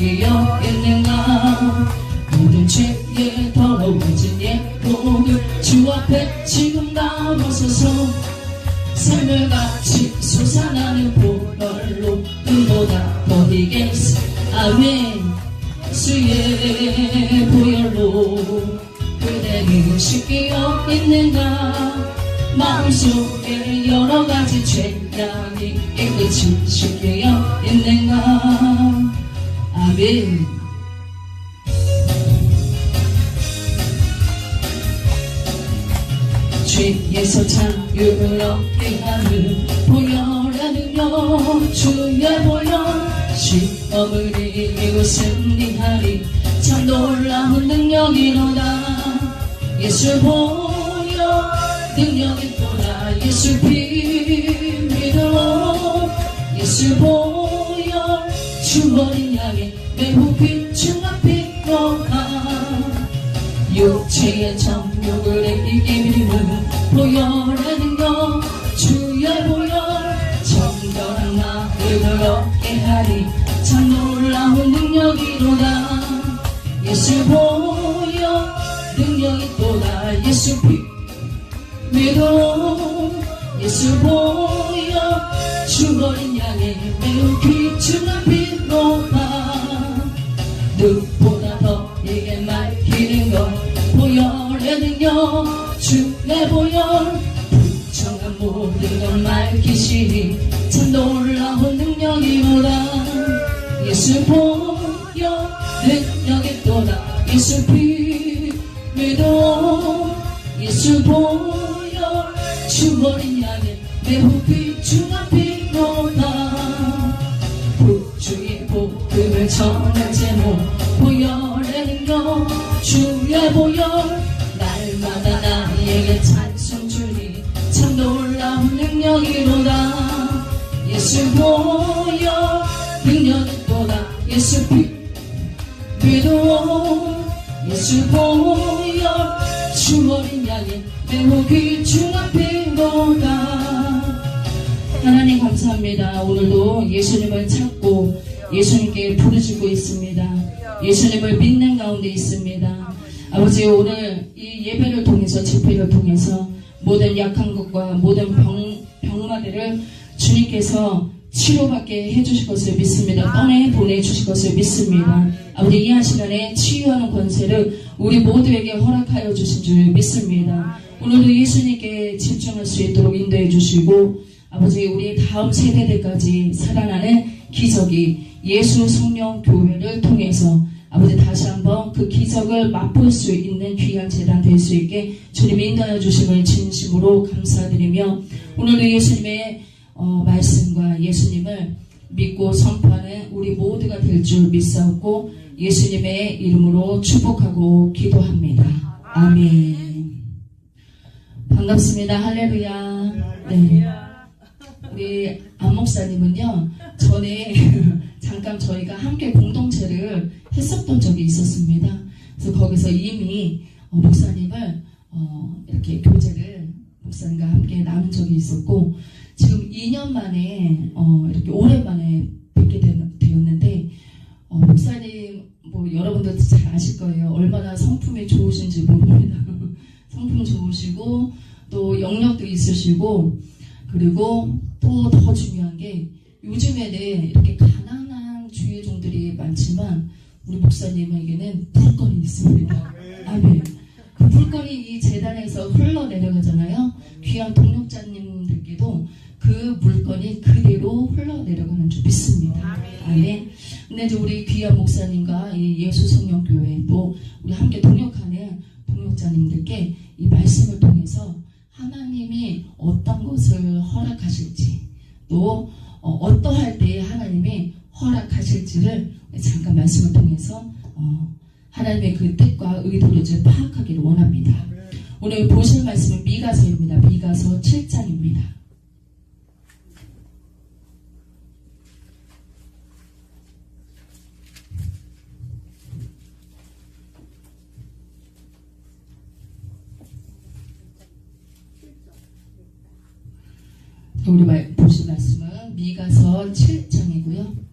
여겼는가 모든 죄에 더러워진 예복을 주 앞에 지금 다 벗어서 새별같이 솟아나는 보혈로 눈보다 버리겠어. 아멘. 주의 보혈로 그대를 쉽게 여겼는가? 마음속에 여러 가지 죄악이 깨끗이 쉽게 아멘 죄에서 자유를 얻게 하는 보혈하느냐 주의 보혈 시험을 이기고 승리하리. 참 놀라운 능력이로다. 예수 보혈 능력이 또다. 예수 피 믿어 예수 보혈 주머니 향해 매우 비추가 빛로가 육체의 정욕을 이기는 보혈하는 것 주의 보혈. 정결한 마음을 얻게 하리. 참 놀라운 능력이로다. 예수 보혈 능력이 또다. 예수 피. 믿어 예수 보혈 주머니 향해 매우 귀중한 피 밝히는 것 보혈의 능력 주의 보혈 부정한 모든 것 밝히시니 참 놀라운 능력이로다 예수 보혈 능력이 또다. 예수 피 믿어 예수 보혈 주머니 안에 매우 귀중한 피로다 부주의 복음을 전한 제목 주의 보혈 날마다 나에게 찬송 주니 참 놀라운 능력이로다 예수 보혈 능력이 또다 예수 피 믿어 예수 보혈 주머니 향해 매우 귀중한 피로다 하나님 감사합니다. 오늘도 예수님을 찾고 예수님께 부르짖고 있습니다. 예수님을 믿는 가운데 있습니다. 아버지 오늘 이 예배를 통해서 집회를 통해서 모든 약한 것과 모든 병, 병마들을 주님께서 치료받게 해주실 것을 믿습니다. 떠내 보내주실 것을 믿습니다. 아버지 이 한 시간에 치유하는 권세를 우리 모두에게 허락하여 주신 줄 믿습니다. 오늘도 예수님께 집중할 수 있도록 인도해 주시고 아버지 우리 다음 세대들까지 살아나는 기적이 예수 성령 교회를 통해서 아버지 다시 한번 그 기적을 맛볼 수 있는 귀한 재단 될 수 있게 주님 인도하여 주심을 진심으로 감사드리며 오늘도 예수님의 어, 말씀과 예수님을 믿고 선포하는 우리 모두가 될 줄 믿사옵고 예수님의 이름으로 축복하고 기도합니다. 아멘. 반갑습니다. 할렐루야. 네. 우리 안 목사님은요 전에 잠깐 저희가 함께 공동체를 했었던 적이 있었습니다. 그래서 거기서 이미 어, 목사님을 어, 이렇게 교제를 목사님과 함께 나눈 적이 있었고 지금 2년 만에 어, 이렇게 오랜만에 뵙게 되, 되었는데 어, 목사님 뭐 여러분들 잘 아실 거예요. 얼마나 성품이 좋으신지 모릅니다. 성품 좋으시고 또 영역도 있으시고 그리고 또 더 중요한 게 요즘에는 이렇게 가난한 주의 종들이 많지만 우리 목사님에게는 물건이 있습니다. 아멘. 그 물건이 이 재단에서 흘러내려가잖아요. 귀한 동력자님들께도 그 물건이 그대로 흘러내려가는 줄 믿습니다. 아멘. 근데 이제 우리 귀한 목사님과 이 예수 성령교회 또 우리 함께 동역하는 동역자님들께 이 말씀을 어, 하나님의 그 뜻과 의도를 좀 파악하기를 원합니다. 오늘 보실 말씀은 미가서입니다. 미가서 7장입니다. 우리 말, 보실 말씀은 미가서 7장이고요.